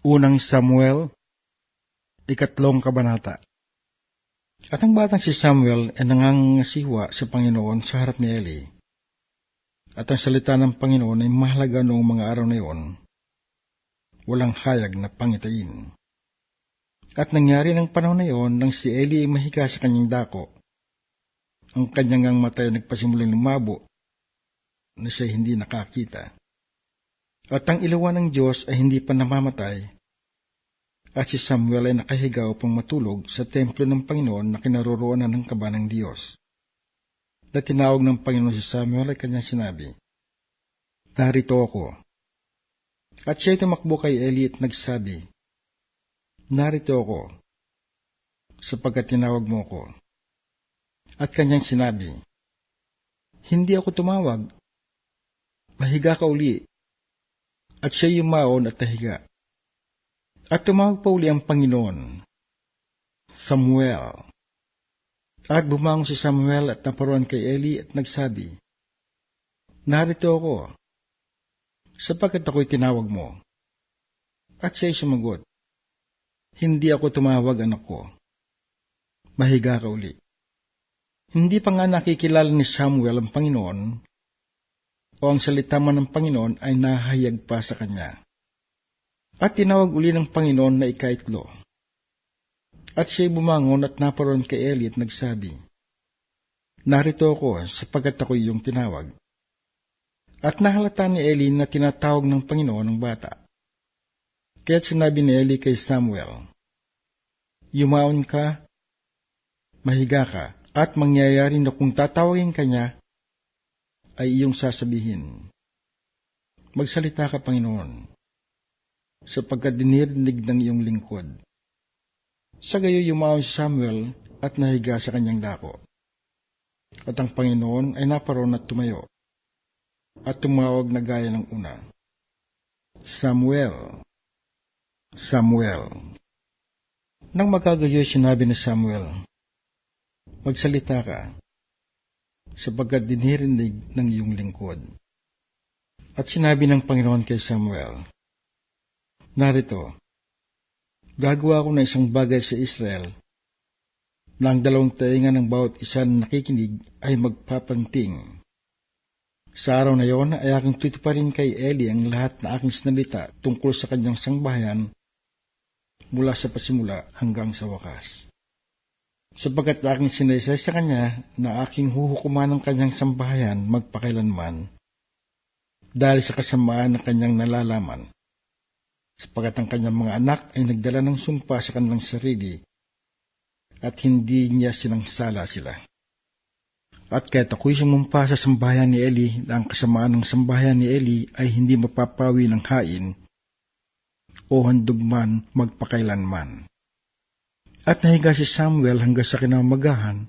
Unang Samuel, ikatlong kabanata. At ang batang si Samuel ay nangangasiwa sa Panginoon sa harap ni Eli. At ang salita ng Panginoon ay mahalaga noong mga araw na iyon. Walang hayag na pangitain. At nangyari ng panahon na iyon nang si Eli ay mahiga sa kanyang dako. Ang kanyang ang mata ay nagpasimulang lumabo na siya hindi nakakita. At ang ilawan ng Diyos ay hindi pa namamatay. At si Samuel ay nakahiga upang matulog sa templo ng Panginoon na kinaroroonan ng kaba ng Diyos. Na tinawag ng Panginoon si Samuel ay kanyang sinabi, Narito ako. At siya tumakbo kay Eli at nagsabi, Narito ako, sapagkat tinawag mo ko. At kanyang sinabi, Hindi ako tumawag. Mahiga ka uli. At siya yumaon at nahiga. At tumawag pa uli ang Panginoon, Samuel. At bumangon si Samuel at naparoon kay Eli at nagsabi, Narito ako, sapagkat ako'y tinawag mo. At siya'y sumagot, Hindi ako tumawag, anak ko. Mahiga ka uli. Hindi pa nga nakikilala ni Samuel ang Panginoon, o ang salita man ng Panginoon ay nahayag pa sa kanya. At tinawag uli ng Panginoon na ikaitlo. At siya'y bumangon at naparoon kay Eli at nagsabi, Narito ako sapagkat ako iyong tinawag. At nahalata ni Eli na tinatawag ng Panginoon ang bata. Kaya't sinabi ni Eli kay Samuel, Yumaon ka, mahiga ka, at mangyayari na kung tatawagin ka niya, ay iyong sasabihin, Magsalita ka, Panginoon, sapagkat dinirinig ng iyong lingkod. Sa gayo yumaon si Samuel at nahiga sa kanyang dako. At ang Panginoon ay naparoon at tumayo, at tumawag na gaya ng una. Samuel, Samuel. Nang magkagayo sinabi ni Samuel, Magsalita ka, sapagkat dinirinig ng iyong lingkod. At sinabi ng Panginoon kay Samuel, Narito, gagawa ko na isang bagay sa Israel na ang dalawang tainga ng bawat isa na nakikinig ay magpapanting. Sa araw na yon ay aking tutuparin kay Eli ang lahat na aking sinalita tungkol sa kanyang sangbahayan mula sa pasimula hanggang sa wakas. Sapagkat aking sinaysay sa kanya na aking huhukuman ng kanyang sambahayan magpakailanman dahil sa kasamaan na kanyang nalalaman sapagat ang kanyang mga anak ay nagdala ng sumpa sa kanilang sarili at hindi niya sinangsala sila. At kahit ako'y sumumpa sa sambahayan ni Eli na ang kasamaan ng sambahayan ni Eli ay hindi mapapawi ng hain o handog man magpakailanman. At nahiga si Samuel hanggang sa kinamagahan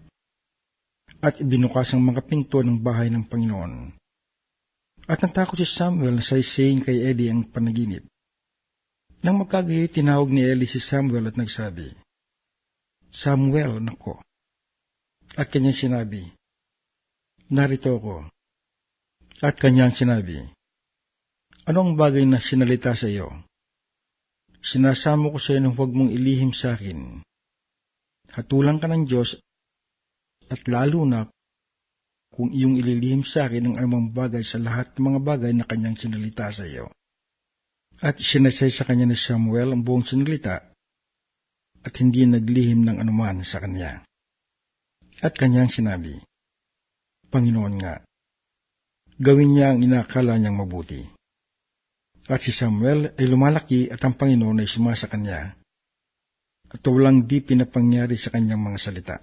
at ibinukas ang mga pinto ng bahay ng Panginoon. At natakot si Samuel na saysayin kay Eli ang panaginip. Nang magkagayi, tinawag ni Eli si Samuel at nagsabi, Samuel, nako. At kanyang sinabi, Narito ako. At kanyang sinabi, Anong bagay na sinalita sa iyo? Sinasamo ko sa iyo na huwag mong ilihim sa akin. Hatulang ka ng Diyos at lalo na kung iyong ililihim sa akin ang anumang bagay sa lahat ng mga bagay na kanyang sinalita sa iyo. At sinasay sa kanya ni Samuel ang buong sinalita at hindi naglihim ng anuman sa kanya. At kanyang sinabi, Panginoon nga, gawin niya ang inakala niyang mabuti. At si Samuel ay lumalaki at ang Panginoon ay sumasa kanya at walang di pinapangyari sa kanyang mga salita.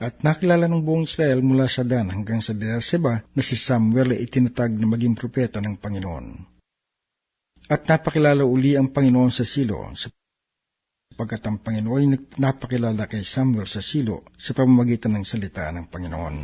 At nakilala ng buong Israel mula sa Dan hanggang sa Beersheba na si Samuel ay itinatag na maging propeta ng Panginoon. At napakilala uli ang Panginoon sa Silo, sapagkat ang Panginoon ay napakilala kay Samuel sa Silo sa pamamagitan ng salita ng Panginoon.